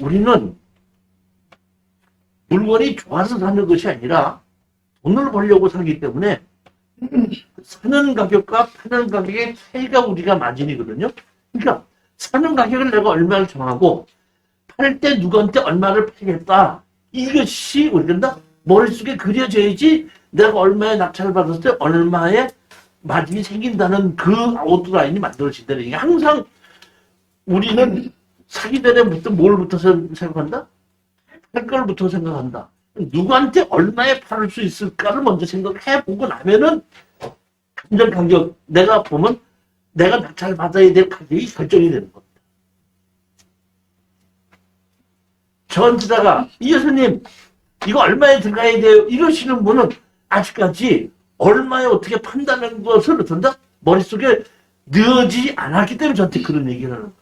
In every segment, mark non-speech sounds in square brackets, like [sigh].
우리는 물건이 좋아서 사는 것이 아니라 돈을 벌려고 사기 때문에 사는 가격과 파는 가격의 차이가 우리가 마진이거든요. 그러니까 사는 가격을 내가 얼마를 정하고 팔 때 누구한테 얼마를 팔겠다. 이것이 우리가 머릿속에 그려져야지 내가 얼마에 낙찰을 받았을 때 얼마의 마진이 생긴다는 그 아웃라인이 만들어진다는 얘기. 항상 우리는 사기 전에부터 뭘부터 생- 생각한다? 팔 걸부터 생각한다. 누구한테 얼마에 팔을 수 있을까를 먼저 생각해 보고 나면은 감정 가격 내가 보면 내가 낙찰 받아야 될 가격이 결정이 되는 겁니다. 전지다가 이 여사님 이거 얼마에 들어가야 돼요? 이러시는 분은 아직까지 얼마에 어떻게 판다는 것을 어떤다? 머릿속에 넣어지지 않았기 때문에 저한테 그런 얘기를 하는 거예요.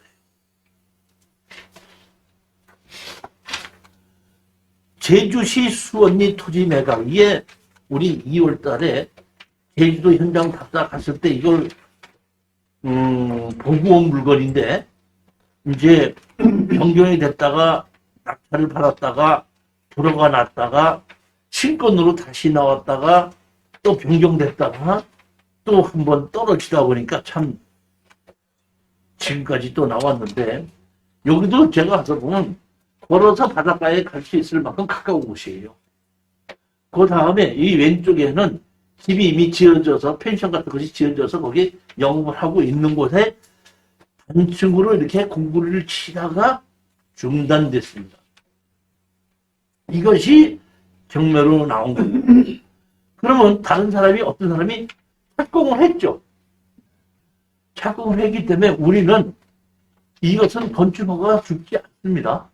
제주시 수원리 토지 매각. 이게 우리 2월 달에 제주도 현장 답사 갔을 때 이걸 음, 보고 온 물건인데 이제 [clears throat] 변경이 됐다가 낙찰을 받았다가 들어가 놨다가 신권으로 다시 나왔다가 또 변경됐다가 또 한 번 떨어지다 보니까 참 지금까지 또 나왔는데 여기도 제가 가서 보면 걸어서 바닷가에 갈 수 있을 만큼 가까운 곳이에요. 그 다음에 이 왼쪽에는 집이 이미 지어져서 펜션 같은 것이 지어져서 거기 영업을 하고 있는 곳에 단층으로 이렇게 공부를 치다가 중단됐습니다. 이것이 경매로 나온 거예요. 그러면 다른 사람이 어떤 사람이 착공을 했죠. 착공을 했기 때문에 우리는 이것은 건축허가 죽지 않습니다.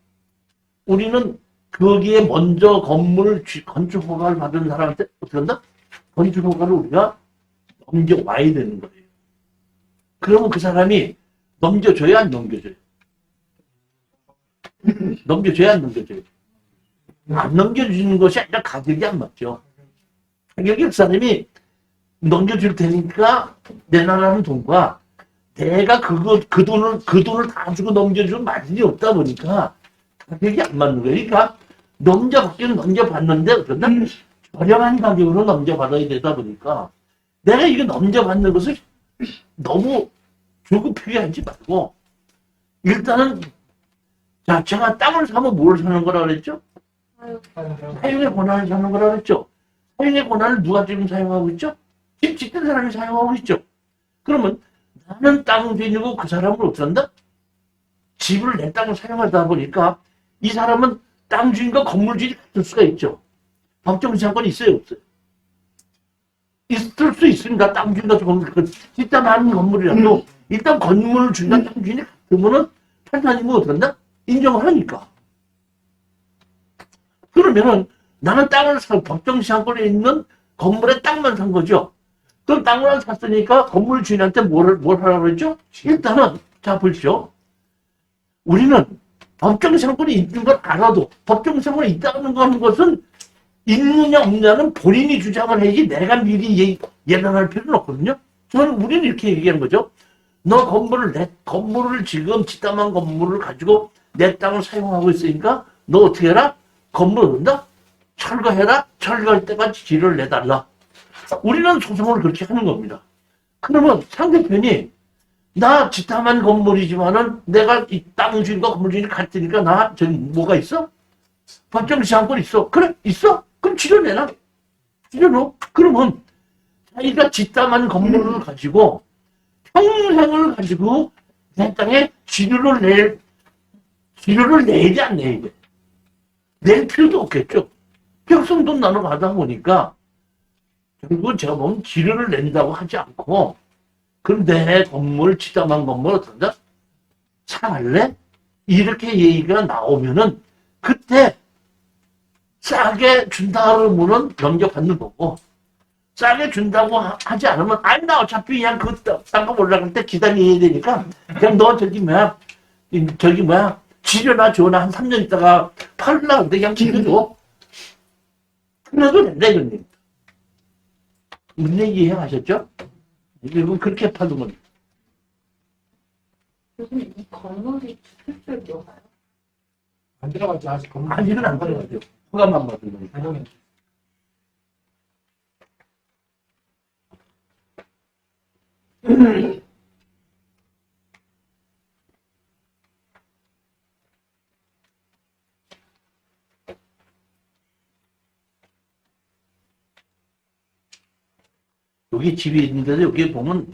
우리는 거기에 먼저 건물을 쥐- 건축 허가를 받은 사람한테 어떻게 한다? 건축 허가를 우리가 넘겨와야 되는 거예요. 그러면 그 사람이 넘겨줘야 안 넘겨줘요? 넘겨줘야 안 넘겨줘요? 안 넘겨주는 것이 아니라 가격이 안 맞죠. 가격이 그 사람이 넘겨줄 테니까 내놔라는 돈과 내가 그거 그 돈을 그 돈을 다 주고 넘겨주는 마진이 없다 보니까 가격이 안 맞는 거예요. 그러니까 넘겨받기는 넘겨받는데 그런다 저렴한 가격으로 넘겨받아야 되다 보니까 내가 이거 넘겨받는 것을 너무 조급하게 하지 말고 일단은 자 제가 땅을 사면 뭘 사는 거라 그랬죠? 사용의 권한을 사는 거라 그랬죠? 사용의 권한을 누가 지금 사용하고 있죠? 집 짓던 사람이 사용하고 있죠? 그러면 나는 땅 주인이고 그 사람은 어떤다? 집을 내 땅을 사용하다 보니까 이 사람은 땅 주인과 건물 주인이 같을 수가 있죠. 법정 지상권이 있어요, 없어요? 있을 수 있습니다. 땅 주인과 건물, 그 일단 하는 건물이라도 일단 건물을 주인과 땅 주인이 같으면은 판사님은 어떤다? 인정을 하니까. 그러면은 나는 땅을 사, 법정 시장권에 있는 건물에 땅만 산 거죠. 그럼 땅을 샀으니까 건물 주인한테 뭘, 뭘 하라고 그랬죠? 일단은, 자, 보십시오. 우리는 법정 시장권이 있는 걸 알아도 법정 시장권이 있다는 것은 있느냐 없느냐는 본인이 주장을 해야지 내가 미리 예, 예단할 필요는 없거든요. 저는 우리는 이렇게 얘기하는 거죠. 너 건물을 내 건물을 지금 짓담한 건물을 가지고 내 땅을 사용하고 있으니까 너 어떻게 해라? 건물 얻는다? 철거해라? 철거할 때까지 지를 내달라. 우리는 소송을 그렇게 하는 겁니다. 그러면 상대편이 나 짓담한 건물이지만은 내가 이 땅 주인과 건물 주인이 같으니까 나 저기 뭐가 있어? 법정 시한권 있어. 그래 있어? 그럼 지려내라. 지려놓. 그러면 자기가 짓담한 건물을 가지고 평생을 가지고 내 땅에 지료를 낼 지료를 내야지 안 내야 돼. 낼 필요도 없겠죠. 평생 돈 나눠 받아 보니까 결국은 제가 보면 지료를 낸다고 하지 않고 그럼 내 건물 지담한 건물 어떤다? 사갈래? 이렇게 얘기가 나오면은 그때 싸게 준다 그러면은 넘겨받는 거고 싸게 준다고 하- 하지 않으면 아니 나 어차피 그냥 그 땅값 올라갈 때 기다려야 되니까 그냥 너 저기 뭐야 이 저기 뭐야 지려나 줘나 한 3년 있다가 팔라 근데 그냥 지려줘 그래도 된다 이거님 무슨 얘기 이해하셨죠? 이거 그렇게 팔면 교수님, 이 건물이 실제 뭐가요? 안 들어가죠 아직 건물. 아직은 안 들어가죠. 허가만 받은 거니까. 당연히. [clears throat] 여기 집이 있는데도 여기 보면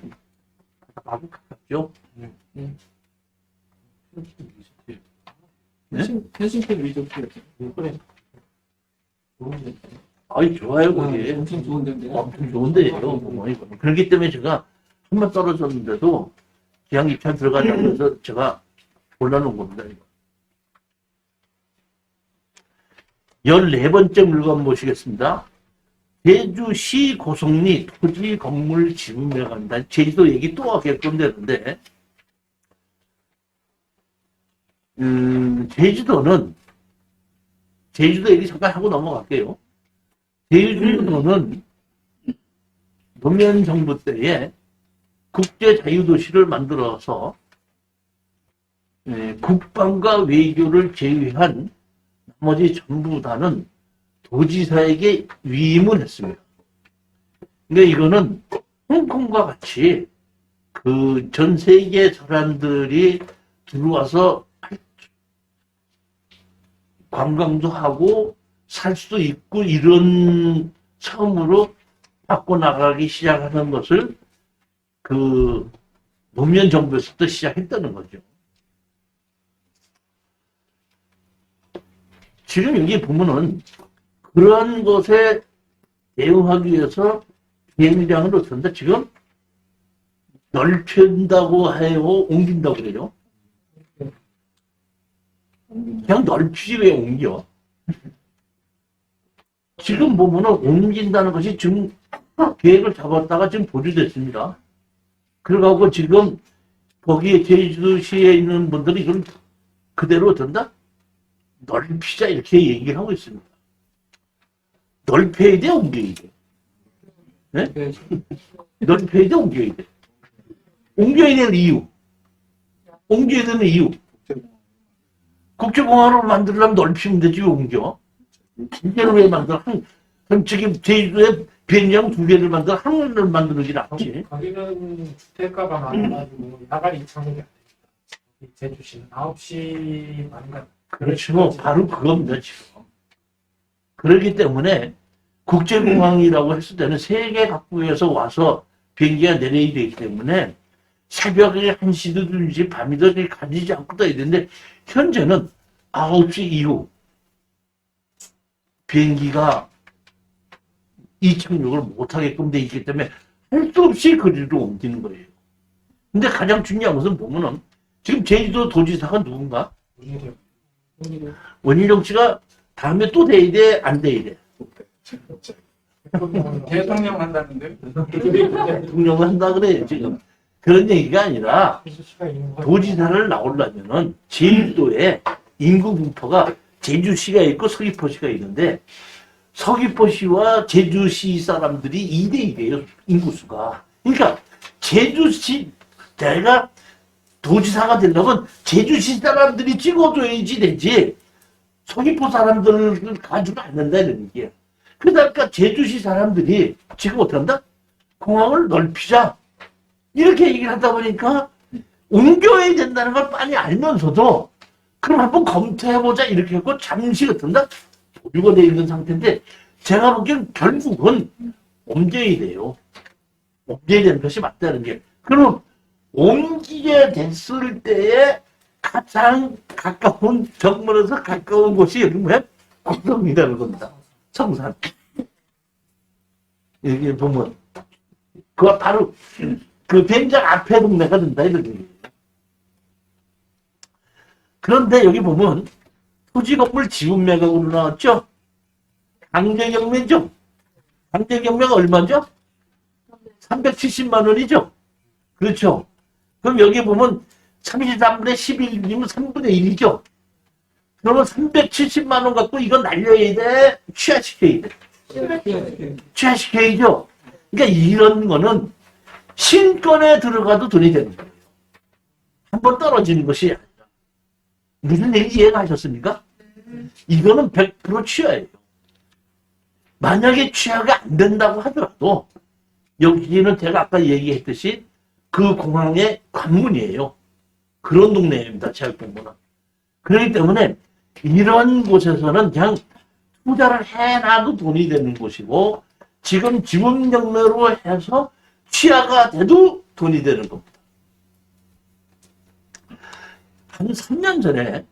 바로 가깝죠. 네? 현신 현신템 리조트 그래. 아이 좋아요 거기. 엄청 좋은 데인데. 엄청 좋은데요. 뭐, 이거. 그렇기 때문에 제가 한 번 떨어졌는데도 기왕 입찰 들어가자고 해서 제가 골라놓은 겁니다. 이거. 14번째 물건 모시겠습니다. 제주시 고성리 토지 건물 지분매 간다. 제주도 얘기 또 하게끔 되는데, 음, 제주도는, 제주도 얘기 잠깐 하고 넘어갈게요. 제주도는 노무현 정부 때에 국제 자유도시를 만들어서 예, 국방과 외교를 제외한 나머지 전부 다는 도지사에게 위임을 했습니다. 그러니까 이거는 홍콩과 같이 그 전 세계 사람들이 들어와서 관광도 하고 살 수도 있고 이런 처음으로 바꿔나가기 시작하는 것을 그 노무현 정부에서부터 시작했다는 거죠. 지금 여기 보면은 그러한 것에 대응하기 위해서 비행장을 어떻는데 지금 넓힌다고 해요, 옮긴다고 그래요. 그냥 넓히지 왜 옮겨? 지금 보면은 옮긴다는 것이 지금 계획을 잡았다가 지금 보류됐습니다. 그래가고 지금 거기에 제주도시에 있는 분들이 이걸 그대로 된다? 넓히자 이렇게 얘기를 하고 있습니다. 넓혀야 돼, 옮겨야 돼. 네. [laughs] 넓혀야 돼, 옮겨야 돼. 옮겨야 될 이유. 옮겨야 되는 이유. 국제공항을 만들려면 넓히면 되지, 왜 옮겨? 진짜로 왜 만들어? 한, 그럼 지금 제주도에 비행장 두 개를 만들어 하나를 만들지 않지. 거기는 주택가가 많아가지고 창업이 안 됩니다. 제주시는 9시 반간. 그렇죠. 바로 그겁니다, 지금. 그렇기 때문에 국제공항이라고 했을 때는 세계 각국에서 와서 비행기가 내려야 되기 때문에 새벽에 1시든지 밤이든지 가지지 않고 떠야 되는데 현재는 9시 이후 비행기가 이착륙을 못하게끔 돼 있기 때문에 할 수 없이 거리로 옮기는 거예요. 근데 가장 중요한 것은 보면은 지금 제주도 도지사가 누군가? 오히려 원희룡 씨가 다음에 또 돼야 돼? 안 돼야 돼? 대통령 한다는데 대통령을 한다 그래요, 지금. 그런 얘기가 아니라. 도지사를 나오려면은 제주도에 인구 분포가 제주시가 있고 서귀포시가 있는데 서귀포시와 제주시 사람들이 2대 2예요, 인구수가. 그러니까 제주시 내가 도지사가 되려면 제주시 사람들이 찍어줘야지 되지 서귀포 사람들을 가지고 않는다는 얘기야. 그러니까 제주시 사람들이 지금 어떡한다? 공항을 넓히자. 이렇게 얘기를 하다 보니까 옮겨야 된다는 걸 빤히 알면서도 그럼 한번 검토해보자 이렇게 하고 잠시 어떤다? 보류가 되어 있는 상태인데 제가 보기엔 결국은 옮겨야 돼요. 옮겨야 되는 것이 맞다는 게. 그럼 옮기게 됐을 때에 가장 가까운 정문에서 가까운 곳이 뭐야? 고성이라는 겁니다. 성산. 여기 보면 그거 바로 그 비행장 앞에 동네가 된다 얘기예요. 그런데 여기 보면 토지 건물 지분 매각으로 나왔죠? 강제 경매죠? 강제 경매가 얼마죠? 370만 원이죠? 그렇죠? 그럼 여기 보면 33분의 11이면 3분의 1이죠? 그러면 370만 원 갖고 이거 날려야 돼? 취하시켜야 돼? 취하시켜야죠? 그러니까 이런 거는 신권에 들어가도 돈이 되는 거예요. 한번 떨어지는 것이 아니라. 무슨 얘기 이해가 하셨습니까? 이거는 100% 취하예요. 만약에 취하가 안 된다고 하더라도 여기는 제가 아까 얘기했듯이 그 공항의 관문이에요. 그런 동네입니다. 제약공부는. 그렇기 때문에 이런 곳에서는 그냥 투자를 해놔도 돈이 되는 곳이고 지금 지분 경매로 해서 취하가 돼도 돈이 되는 겁니다. 한 3년 전에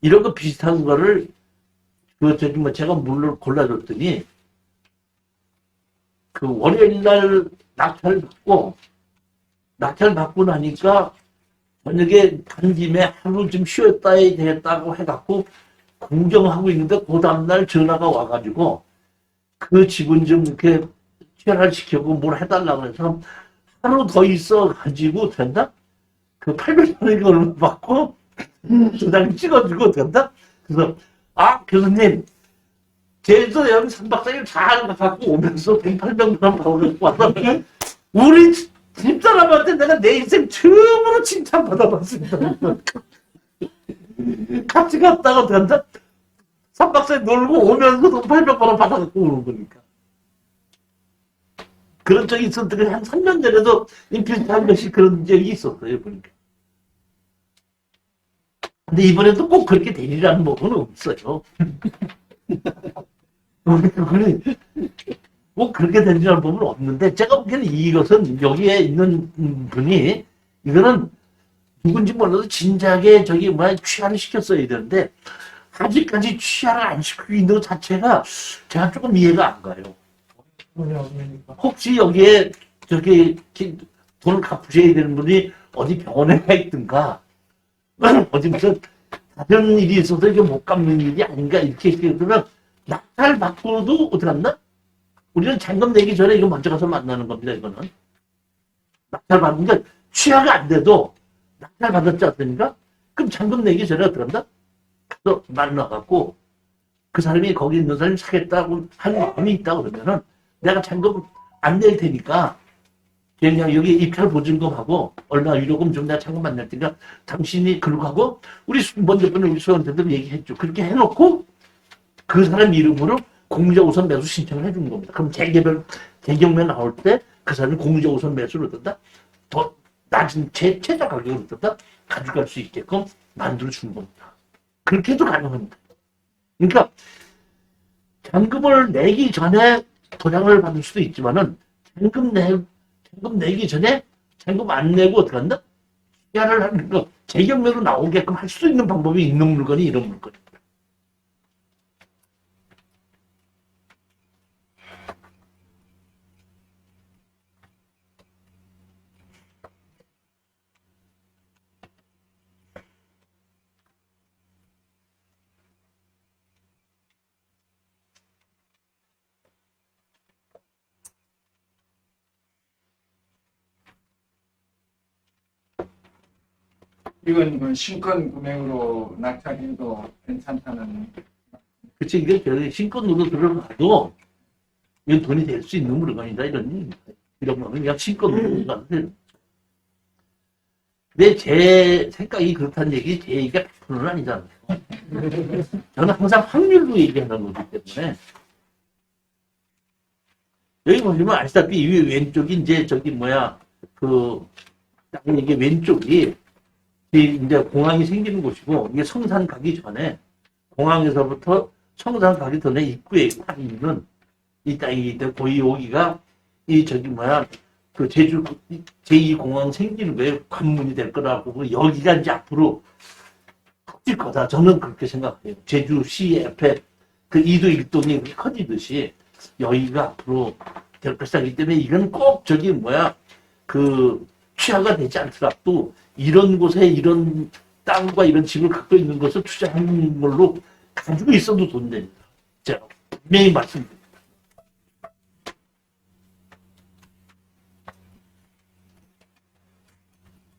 이런 거 비슷한 거를 그뭐 제가 물을 골라줬더니 그 월요일 날 낙찰 받고 낙찰 받고 나니까 저녁에 간 김에 하루 좀 쉬었다 해야 되겠다고 해갖고 공정하고 있는데 그 다음날 전화가 와가지고 그 지분 좀 이렇게 취하시키고 뭘 해달라고 해서 하루 더 있어가지고 된다? 그 800만원 얼마 받고 도장 찍어주고 된다? 그래서 아 교수님 제주도 여기 3박 4일 잘 갖고 오면서 800만원 받고 와서 우리 집사람한테 내가 내 인생 처음으로 칭찬받아봤습니다. 같이 갔다가 된다? 3박 4일 놀고 오면서도 800만원 받아갖고 오는 거니까. 그런 적이 있었더니 한 3년 전에도 이 비슷한 것이 그런 적이 있었어요, 보니까. 근데 이번에도 꼭 그렇게 되리라는 법은 없어요. [laughs] 그거는 꼭 그렇게 되리라는 법은 없는데, 제가 보기에는 이것은 여기에 있는 분이, 이거는 누군지 몰라도 진작에 저기 뭐야 취하를 시켰어야 되는데, 아직까지 취하를 안 시키고 있는 것 자체가 제가 조금 이해가 안 가요. 혹시 여기에 저기 기- 돈을 갚으셔야 되는 분이 어디 병원에 가 있든가 [clears throat] 어디 무슨 다른 일이 있어서 이게 못 갚는 일이 아닌가 이렇게 그러면 낙찰 받고도 어떻게 한다? 우리는 잔금 내기 전에 이거 먼저 가서 만나는 겁니다 이거는 낙찰 받는 게 취하가 안 돼도 낙찰 받았지 않습니까? 그럼 잔금 내기 전에 어떻게 한다? 가서 만나갖고 그 사람이 거기 있는 사람이 사겠다고 하는 마음이 있다 그러면은 내가 잔금 안 낼 테니까 그냥 여기 입찰 보증금하고 얼마 유료금 좀 내가 잔금 안 낼 테니까 당신이 그러고 하고 우리 수- 먼저 번에 우리 수원대들 얘기했죠. 그렇게 해놓고 그 사람 이름으로 공자 우선 매수 신청을 해주는 겁니다. 그럼 재개별 재경매 나올 때 그 사람이 공자 우선 매수를 얻는다. 더 낮은 제 최저 가격을 얻는다. 가져갈 수 있게끔 만들어 주는 겁니다. 그렇게도 가능합니다. 그러니까 잔금을 내기 전에 도장을 받을 수도 있지만은 잔금 내 잔금 내기 전에 잔금 안 내고 어떻게 한다? 시야를 하는 거 재경매로 나오게끔 할 수 있는 방법이 있는 물건이 이런 물건입니다. 이건 뭐 신권 금액으로 낙찰해도 괜찮다는 그치 이게 저기 신권으로 들어가도 이건 돈이 될 수 있는 물건이다 이런 이런 거는 그냥 신권으로 들어가도 되는 근데 제 생각이 그렇다는 얘기 제 얘기가 100%는 아니잖아요. 저는 항상 확률로 얘기하는 거기 때문에. 여기 보시면 아시다시피 이 왼쪽이 이제 저기 뭐야 그딱 이게 왼쪽이 이 이제 공항이 생기는 곳이고 이게 성산 가기 전에 공항에서부터 성산 가기 전에 입구에 딱 있는 이 때문에 거의 여기가 이 저기 뭐야 그 제주 제2공항 생기는 거에 관문이 될 거라고 여기가 이제 앞으로 커질 거다. 저는 그렇게 생각해요. 제주시 옆에 그 이도 일동이 커지듯이 여기가 앞으로 될 것이기 때문에 이건 꼭 저기 뭐야 그 취하가 되지 않더라도 이런 곳에 이런 땅과 이런 집을 갖고 있는 것을 투자하는 걸로 가지고 있어도 돈 됩니다. 제가 분명히 말씀드립니다.